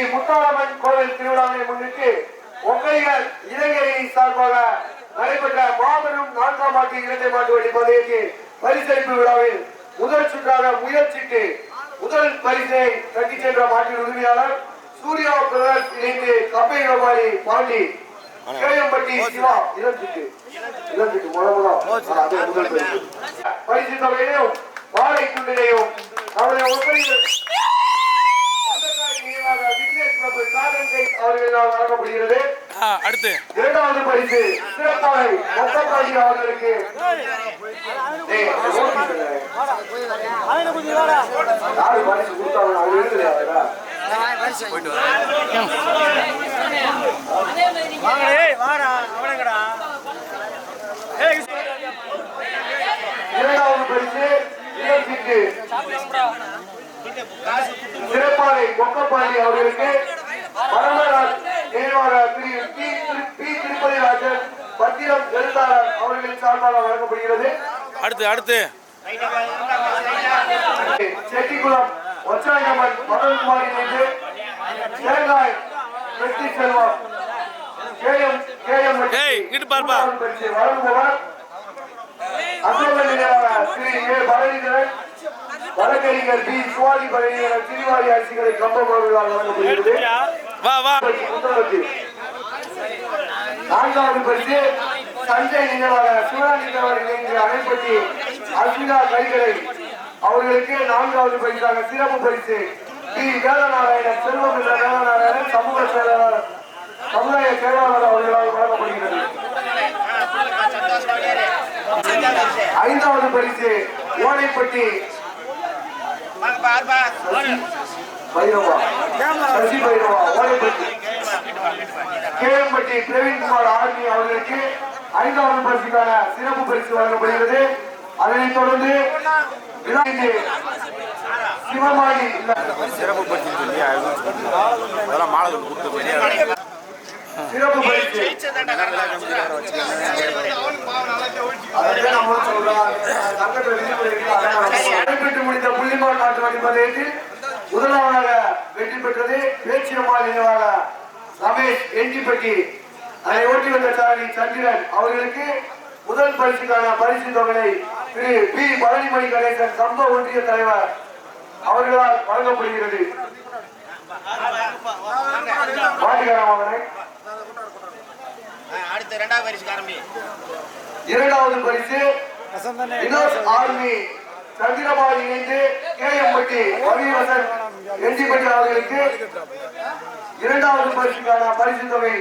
ஸ்ரீ முத்தாரம்மன் கோவில் திருவிழாவை முன்னிட்டு ஒங்கைகள் இளைஞரணி சார்பாக நடைபெற்ற மாபெரும் நான்காம் ஆண்டு இரட்டை மாட்டு வழி பந்தயத்தின் பரிசளிப்பு விழாவில் முதல் சுற்றாக முயற்சிட்டு முதல் பரிசை தட்டி சென்ற மாட்டின் உரிமையாளர் சூர்யா பிரதர்ஸ் இணைந்து கம்பை வியாபாரி பாண்டி கேயம்பட்டி சிவா இளஞ்சிட்டு. இளஞ்சிட்டு முதல் முதல். பரிசு. பரிசு தொகையிலும் வாழை குண்டிலையும் அவருடைய ஒப்படையில் அவர்களால் வழங்கப்படுகிறது. அடுத்து. இரண்டாவது பரிசு சிறப்பாக மொத்தக்காட்சி அவர்களுக்கு இரண்டாவது பரிசு இளஞ்சிட்டு சிறப்பாலை மொக்கப்பாண்டி அவர்களுக்கு பரமராஜ் நினைவாக பிரிவு பி திரு- பி திருப்பதி ராஜன் பத்திரம் எழுத்தாளர் அவர்களின் சார்பாக வழங்கப்படுகிறது. அடுத்து அடுத்து. செட்டிக்குளம் ஒச்சாயம்மன் மதன்குமாரி இணைந்து தேங்காய் வெற்றி செல்வம் கேஎம் கேஎம் ஏய், இங்கிட்டு பாருப்பா. வழங்குபவர். அசோகன் நினைவாக திரு ஏ பரணிதரன் வழக்கறிஞர் பி சுவாதி பரணிதரன் திருவாரி அரசுகளை கம்பம் அவர்களால் வழங்கப்படுகிறது. வா வா. நான்காவது பரிசு சஞ்சய் நினைவாக சிவராஜித் அவர்கள் இணைந்து அணைப்பட்டி அஸ்மிதா கைகளை அவர்களுக்கு நான்காவது பரிசாக சிறப்பு பரிசு. பி வேதநாராயணன் செல்வம் என்ற வேதநாராயணன் சமூக செயலாளர் சமுதாய செயலாளர் அவர்களால் வழங்கப்படுகிறது. ஐந்தாவது பரிசு ஓடைப்பட்டி பைரவா. சசி பைரவா ஓடைப்பட்டி கேஎம்பட்டி பிரவீன்குமார் ஆர்மி அவர்களுக்கு ஐந்தாவது பரிசுக்கான சிறப்பு பரிசு வழங்கப்படுகிறது. அதனைத் தொடர்ந்து சிவமாடி சிறப்பு பரிசு சொல்லி அதெல்லாம் மாலை கொடுத்து பண்ணி சிறப்பு பரிசு. நடைபெற்று முடிந்த புள்ளிமான் நாட்டு வண்டி பந்தயத்தில் முதலாவதாக வெற்றி பெற்றது பேச்சியம்மாள் நினைவாக ரமேஷ் எஞ்சிப்பட்டி. அதை ஓட்டி வந்த சாரதி சந்திரன் அவர்களுக்கு முதல் பரிசுக்கான பரிசு தொகையை திரு பி. பழனிமணி கணேசன் சம்ப ஒன்றிய தலைவர் அவர்களால் வழங்கப்படுகிறது. இரண்டாவது பரிசு வினோத் ஆர்மி. சந்திரபால் இணைந்து கேஎம்பட்டி ரவிவசன் எஞ்சிப்பட்டி அவர்களுக்கு இரண்டாவது பரிசுக்கான பரிசு தொகை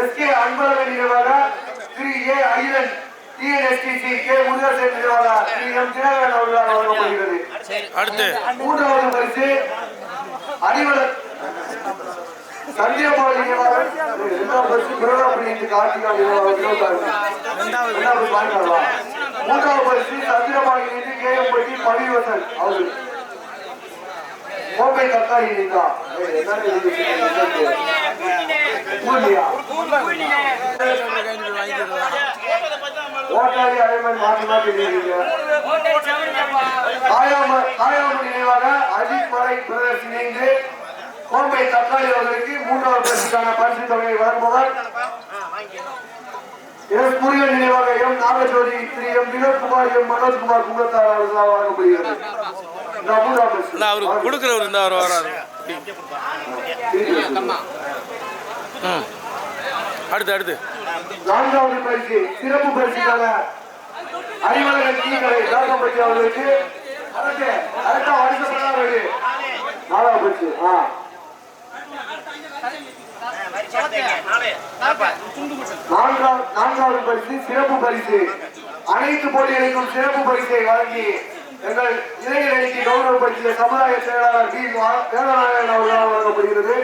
எஸ் கே அன்பழகன் நினைவாக Thiru A Akilan TNSTC K Murugesan நினைவாக திரு எம் தினகரன் அவர்களால் வழங்கப்படுகிறது. மூன்றாவது பரிசு அறிவலர் சந்திரபால் இரண்டாவது பரிசு பிரதாபுரி என்று கார்த்திகா இரண்டாவது? மூன்றாவது பரிசு சந்திரபால் இணைந்து கேஎம்பட்டி பவிவசன் அவர்கள். கோப்பை தக்காளி இணைந்தா ஏய், என்னங்க இது? ஓட்டாளி அடைமன் மாற்றி மாற்றி எழுதிங்க நினைவாக அஜித் மலை பிரதர்ஸ் இணைந்து கோம்பை தக்காளி அவர்களுக்கு மூன்றாவது பரிசுக்கான பரிசு தொகையை வழங்குபவர் எஸ் முருகன் நினைவாக M Nagajothi Thiru M Vinothkumar M Manojkumar குங்கத்தார் அவர்களால் வழங்கப்படுகிறது. இல்லை அவருக்கு கொடுக்குறவர் இந்த அவர் வராரு. ம். அடுத்து அடுத்து. நான்காவது பரிசு சிறப்பு பரிசுக்கான டீ கடை தாக்கப்பட்டி அவர்களுக்கு. அரசா வருஷப்படாது நாலாவது பரிசு ஆ. நான்காவது நான்காவது பரிசு சிறப்பு பரிசு. அனைத்து போட்டிகளுக்கும் சிறப்பு பரிசை வழங்கி எங்கள் இளைஞர் அணிக்கு கௌரவப்படுத்திய சமுதாய செயலாளர் பி வேதநாயகன் அவர்களால் வழங்கப்படுகிறது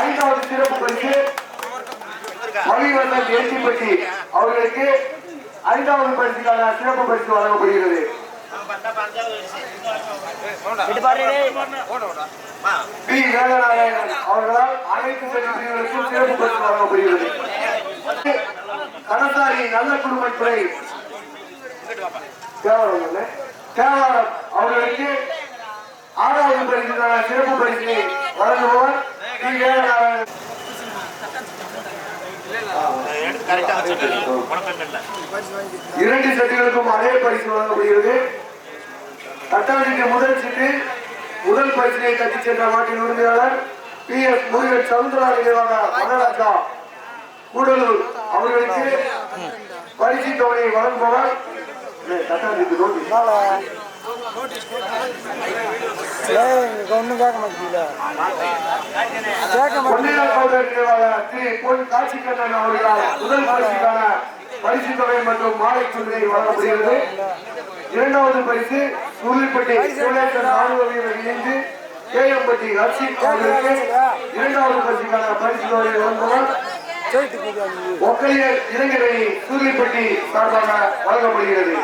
ஐந்தாவது சிறப்பு பரிசு மகிழ்வந்தன் ஏசிப்பட்டி அவர்களுக்கு ஐந்தாவது பரிசுக்கான சிறப்பு பரிசு வழங்கப்படுகிறது. பி வேதநாராயணன் அவர்களால் அனைத்து பிரிவுகளுக்கும் சிறப்பு பரிசு வழங்கப்படுகிறது. கனசாரி நல்ல குடும்பத்துறை. இல்ல? தேவாரம் அவர்களுக்கு ஆறாவது பரிசுக்கான சிறப்பு பரிசு வழங்குபவர் இரண்டு செட்டுகளுக்கும் அதே பரிசு வழங்கப்படுகிறது. தட்டாஞ்சிக்கு முதல் சீட்டு முதல் பரிசினை கட்டிச் சென்ற மாட்டின் உரிமையாளர் பி. எஸ். முருகன் சவுந்தரா நினைவாக மனராஜா. கூடலூர் அவர்களுக்கு பரிசு தொகையை வழங்குபவர் ஒன்றும் கேட்க கேட்க பரிசு தொகை மற்றும் மாலை துணியை வழங்கப்படுகிறது இரண்டாவது பரிசு உருளிப்பட்டி சோழேசன் ராணுவ வீரர் இணைந்து கேஎம்பட்டி ஹர்ஷித் அவர்களுக்கு இரண்டாவது பரிசுக்கான பரிசு தொகை வழங்குவர் ஒக்கையர் இளைஞரை சூரியப்பட்டி சார்பாக வழங்கப்படுகிறது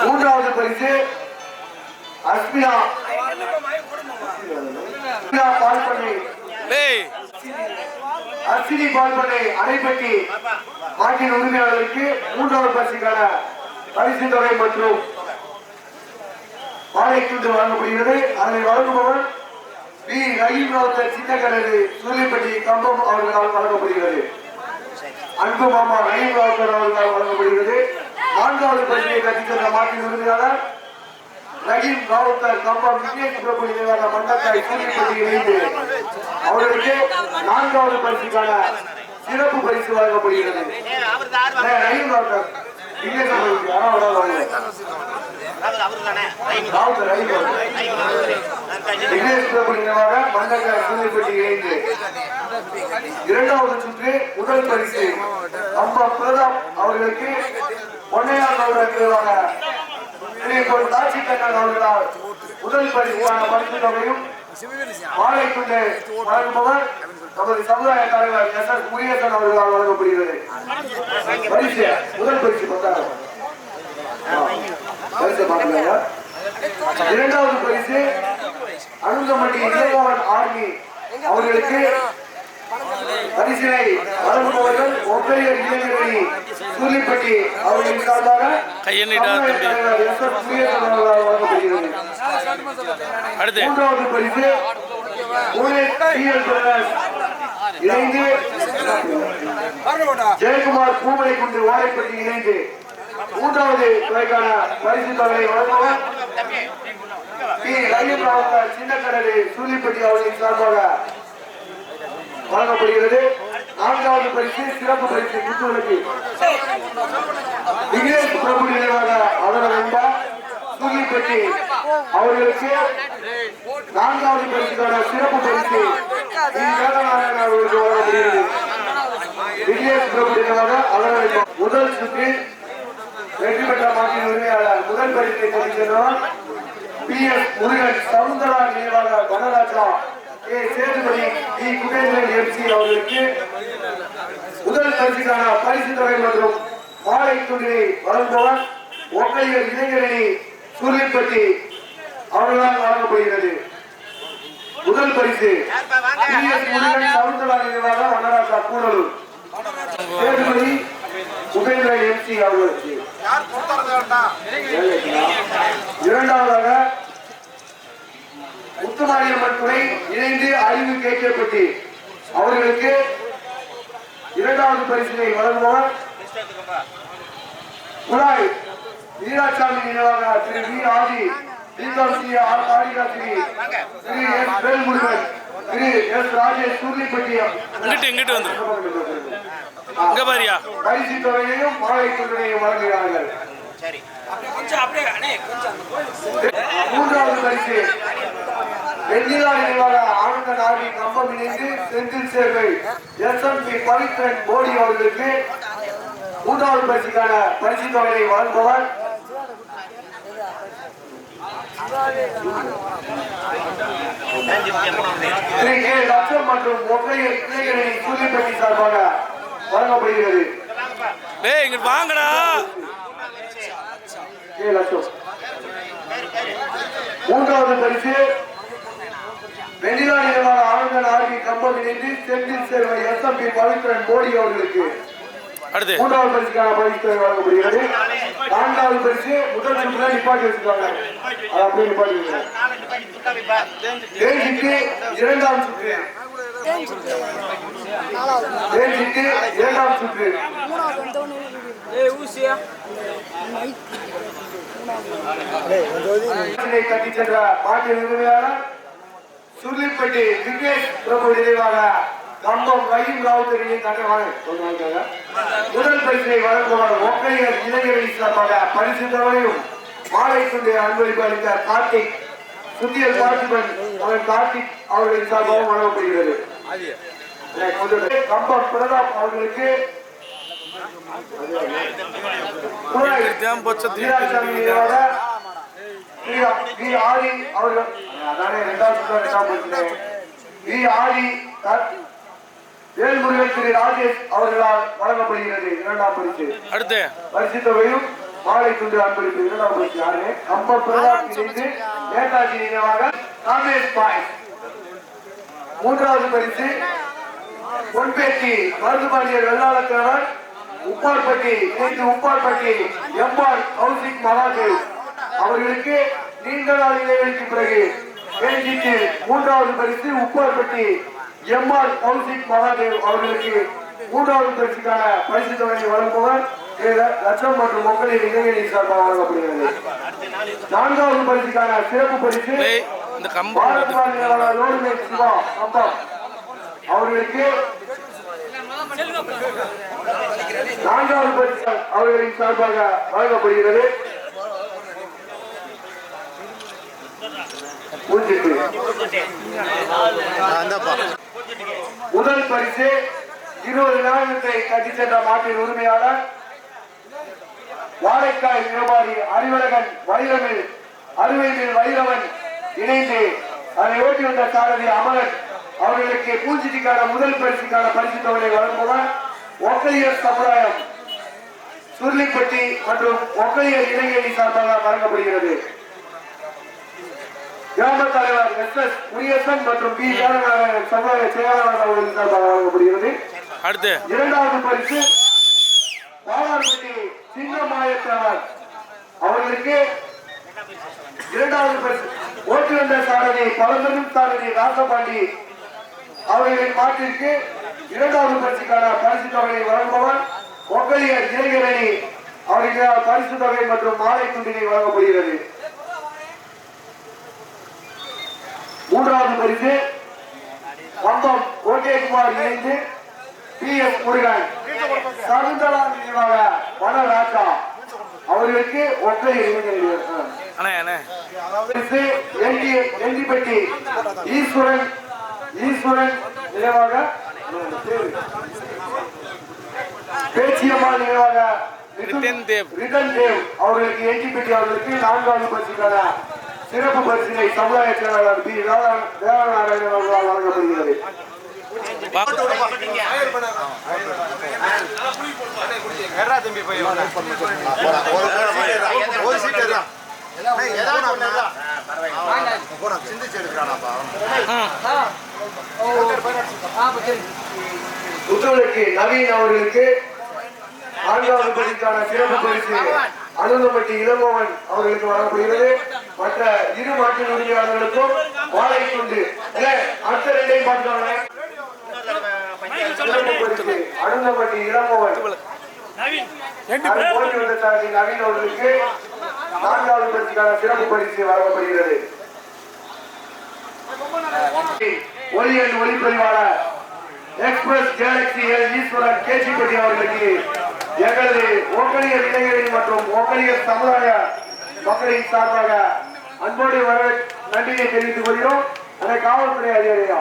மூன்றாவது பரிசு அஸ்மினா அஸ்மினா பால் பண்ணி அஸ்வினி பால் பண்ணி அணைப்பட்டி மாட்டின் உரிமையாளருக்கு மூன்றாவது பரிசுக்கான பரிசு தொகை மற்றும் வாழை வழங்கப்படுகிறது அதனை வழங்குபவர் பி ரஹீம் ராவுத்தர் சின்னக்கடலு சூரியப்பட்டி கம்பம் அவர்களால் வழங்கப்படுகிறது. அன்பு மாமா ரஹீம் அவர்களால் வழங்கப்படுகிறது. நான்காவது பள்ளியை கட்டிச் மாட்டின் உரிமையாளர் ரஹீம் ராவுத்தர் கம்பம் விஜய் பிரபு நினைவாக சூரியப்பட்டி இணைந்து அவர்களுக்கு நான்காவது பரிசுக்கான சிறப்பு பரிசு வழங்கப்படுகிறது. ரஹீம் ராவுத்தர் விஜய் இரண்டாவது சுற்று முதல் பரிசு. அம்மா பிரதாப் அவர்களுக்கு திரு பொன் காட்சி கண்ணன் அவர்களால் முதல் பரிசுக்கான பரிசு தொகையும் மாலை கொண்டு வழங்குபவர் நமது சமுதாய தலைவர் எஸ் எஸ் அவர்களால் வழங்கப்படுகிறது. பரிசு முதல் பரிசு பத்தாயிரம். இரண்டாவது பரிசு அனுந்தமட்டி இளையவன் ஆர்மி அவர்களுக்கு பரிசினை வழங்குபவர்கள் ஒப்பையர் இளைஞரணி சூலிப்பட்டி அவர்களின் சார்பாக வழங்கப்படுகிறது. அடுத்து. மூன்றாவது பரிசு இணைந்து ஜெயக்குமார் பூமலை குண்டு வாழைப்பட்டி இணைந்து மூன்றாவது துறைக்கான பரிசு தொகையை வழங்குவோம் பி. ரயில் ராவுத்தர் சின்னக்கடலு சூலிப்பட்டி அவர்களின் சார்பாக வழங்கப்படுகிறது. நான்காவது பரிசு சிறப்பு பரிசு குத்துவிளக்கு விக்னேஷ் பிரபு நினைவாக அதனர் என்பா சூலிப்பட்டி அவர்களுக்கு நான்காவது பரிசுக்கான சிறப்பு பரிசு அவர்களுக்கு வழங்கப்படுகிறது. விக்னேஷ் பிரபு நினைவாக முதல் சுற்றில் வெற்றி பெற்ற மாட்டின் உரிமையாளர் முதல் பரிசை கொடுக்கிறோம் பி எஸ் முருகன் சவுந்தரா நினைவாக Vanaraja A. Sethupathi T Kubendran MC அவர்களுக்கு முதல் பரிசுக்கான பரிசு தொகை மற்றும் மாலை துணியை வழங்குபவர் ஒற்றையர் இளைஞரணி சூரியப்பட்டி அவர்களால் வழங்கப்படுகிறது. முதல் பரிசு பி. எஸ் முருகன் சவுந்தரா நினைவாக வனராஜா கூடலூர். சேதுபதி குபேந்திரன் எம்சி அவர்களுக்கு. இரண்டாவதாக முத்துமாரியம்மன் துணை இணைந்து அறிவு கேட்கப்பட்டு அவர்களுக்கு இரண்டாவது பரிசினை வழங்குபவர் குழாய் வீராசாமி நினைவாக Thiru V Adhi Deepam C R காளிதாசிரி Thiru S Velmurugan Thiru S Rajesh Surlipatti இங்கிட்டு இங்கிட்டு வந்து இங்க பாரியா. பரிசு தொகையையும் மாலை துணையையும் வழங்குகிறார்கள். மூன்றாவது பரிசு. வெண்ணிலா நினைவாக ஆனந்த நாடி கம்பம் இணைந்து Senthil Servai S M P Pavithran Modi அவர்களுக்கு மூன்றாவது பரிசுக்கான பரிசு தொகையை லட்சம் மற்றும் ஒற்றையர் இளைஞரணி சூரியப்பட்டி சார்பாக வழங்கப்படுகிறது. டேய் இங்கிட்டு வாங்கடா. மூன்றாவது பரிசு. வெண்ணிலா நிலவாக ஆனந்தன் ஆர்மி கம்பம் இணைந்து Senthil Servai S M P Pavithran Modi அவர்களுக்கு அடுத்து. மூன்றாவது பரிசுக்கான பரிசு தொகை வழங்கப்படுகிறது. நான்காவது பரிசு முதல் சுற்றுல நிப்பாட்டி வச்சிருக்காங்க. அதை அப்படியே நிப்பாட்டி வச்சிருக்காங்க. தேசிக்கு இரண்டாம் சுற்று. தேசிக்கு இரண்டாம் சுற்று மூணாவது சென்ற மாட்டின் உரிமையாளர் சுருளிப்பட்டி விக்னேஷ் பிரபு நினைவாக கம்பம் முதல் பரிசினை வழங்குவார் ஒக்கையர் இளைஞரணி சார்பாக பரிசு தவறையும் மாலை கொண்டு அன்பளிப்பு அளித்த கார்த்திக் சுத்தியல் பார்த்திபன் அவன் கார்த்திக் அவர்களின் சார்பாகவும் வழங்கப்படுகிறது. கம்பம் பிரதாப் அவர்களுக்கு வேல்முருகன் திரு ராஜேஷ் அவர்களால் வழங்கப்படுகிறது இரண்டாம் பரிசு அடுத்து. பரிசு தொகையும் மாலை துண்டு அன்பளிப்பு இரண்டாம் பரிசு யாருமே கம்பம் பிரதாப் நேதாஜி நினைவாக காமேஷ் பாய். மூன்றாவது பரிசு பொன்பேட்டி மருதுபாண்டியர் வெள்ளாளக்கிழவர் உப்பார்பட்டி இணைந்து உப்பார்பட்டி எம்ஆர் கௌசிக் மகாதேவ் அவர்களுக்கு நீண்ட நாள் இடைவெளிக்கு பிறகு பேசிட்டு மூன்றாவது பரிசு உப்பார்பட்டி எம்ஆர் கௌசிக் மகாதேவ் அவர்களுக்கு மூன்றாவது பரிசுக்கான பரிசு தொகையை வழங்குபவர் லட்சம் மற்றும் மக்களின் இடைவெளி சார்பாக வழங்கப்படுகிறது. நான்காவது பரிசுக்கான சிறப்பு பரிசு இந்த கம்பம் அவர்களுக்கு நான்காவது பரிசு அவர்களின் சார்பாக வழங்கப்படுகிறது. முதல் பரிசு இருபது நாணயத்தை கட்டிச் சென்ற மாட்டின் உரிமையாளர் வாழைக்காய் வியாபாரி அறிவழகன் வைரமில் அறுவைமில் வைரவன் இணைந்து அதை ஓட்டி வந்த சாரதி அமரன் அவர்களுக்கு பூஞ்சிட்டிக்கான முதல் பரிசுக்கான பரிசு தொகையை வழங்குவார். ஒக்கையர் சமுதாயம் சுருளிப்பட்டி மற்றும் ஒக்கையர் இளைஞரணி சார்பாக வழங்கப்படுகிறது. கிராம தலைவர் எஸ் எஸ் முனியப்பன் மற்றும் பி. ஜானநாதன் சமுதாய செயலாளர் அவர்கள் சார்பாக வழங்கப்படுகிறது. அடுத்து. இரண்டாவது பரிசு பாலார்பட்டி சிங்கமாயத்தவர் அவர்களுக்கு இரண்டாவது பரிசு. ஓட்டு வந்த சாரதி பழந்தமிழ் சாரதி ராசபாண்டி அவர்களின் மாட்டிற்கு இரண்டாவது பரிசுக்கான பரிசு தொகையை வழங்குபவர் ஒக்கலியர் இளைஞரணி அவர்களுக்கு பரிசு தொகை மற்றும் மாலை துண்டினை வழங்கப்படுகிறது. மூன்றாவது பரிசு வந்தம் ஓகேகுமார் இணைந்து பி எஸ் முருகன். சகுந்தலா நினைவாக வனராஜா. அவர்களுக்கு ஒற்றை இளைஞர்கள் எண்டிப்பட்டி ஈஸ்வரன் ஈஸ்வரன் நினைவாக பேச்சியம்மாள் நினைவாக ரிட்டன் தேவ். ரிட்டன் தேவ் அவர்களுக்கு எண்டிப்பட்டி அவர்களுக்கு நான்காவது பரிசுக்கான சிறப்பு பரிசினை சமுதாய செயலாளர் பி தேவ- தேவநாராயணன் அவர்களால் வழங்கப்படுகிறது. ஒரு சீட் சிந்திச்சு எடுக்கிறானாப்பா புத்தூருக்கு நவீன் அவர்களுக்கு நான்காவது பரிசுக்கான சிறப்பு பரிசு. அனுதம்பட்டி இளங்கோவன் அவர்களுக்கு வழங்கப்படுகிறது. மற்ற இரு மாட்டின் உரிமையாளர்களுக்கும் வாழை துண்டு அடுத்த ரெண்டையும் பார்த்துக்கோங்க சிறப்பு பரிசு அனுதம்பட்டி இளங்கோவன். நவீன் அவர்களுக்கு நான்காவது பரிசுக்கான சிறப்பு பரிசு வழங்கப்படுகிறது. ஒளியன் ஒளிப்பதிவாளர் express galaxy L Eswaran Kesipatti அவர்களுக்கு எங்களது ஓக்கலியர் இளைஞர்கள் மற்றும் ஓக்கலியர் சமுதாய மக்களின் சார்பாக அன்போடு வர நன்றியை தெரிவித்துக் கொள்கிறோம். அதை காவல்துறை அதிகாரியா